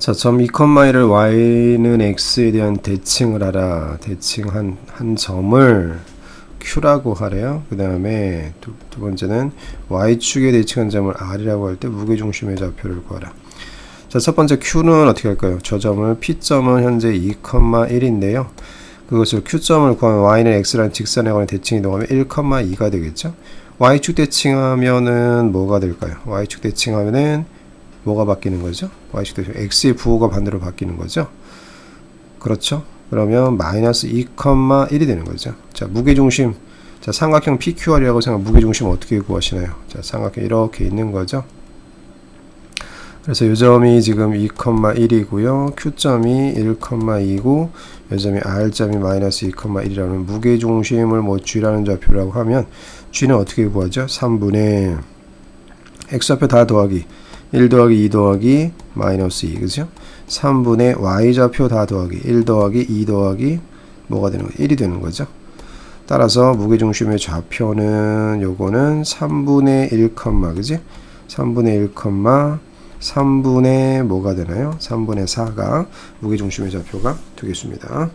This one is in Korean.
자, 점 2,1을 y는 x에 대한 대칭을 하라. 대칭한 한 점을 q라고 하래요. 그 다음에 두, 두 번째는 y축에 대칭한 점을 r이라고 할 때 무게중심의 좌표를 구하라. 자, 첫 번째 q는 어떻게 할까요? 저 점을 p점은 현재 2,1인데요. 그것을 q점을 구하면 y는 x라는 직선에 관해 대칭 이동하면 1,2가 되겠죠? y축 대칭하면은 뭐가 될까요? y축 대칭하면은 뭐가 바뀌는 거죠? y축 대칭 x의 부호가 반대로 바뀌는 거죠? 그렇죠? 그러면 마이너스 2,1이 되는 거죠. 자, 무게중심. 자, 삼각형 PQR이라고 생각 무게중심 어떻게 구하시나요? 자, 삼각형 이렇게 있는 거죠. 그래서 요 점이 지금 2,1이고요. Q점이 1,2고 요 점이 R점이 마이너스 2,1이라는 무게중심을 뭐 G라는 좌표라고 하면 G는 어떻게 구하죠? 3분의 X좌표 다 더하기 1 더하기 2 더하기 마이너스 2 그죠? 3분의 Y좌표 다 더하기 1 더하기 2 더하기 뭐가 되는 거예요? 1이 되는 거죠. 따라서 무게중심의 좌표는 요거는 3분의 1, 그지? 3분의 1, 3분의 뭐가 되나요? 3분의 4가 무게중심의 좌표가 되겠습니다.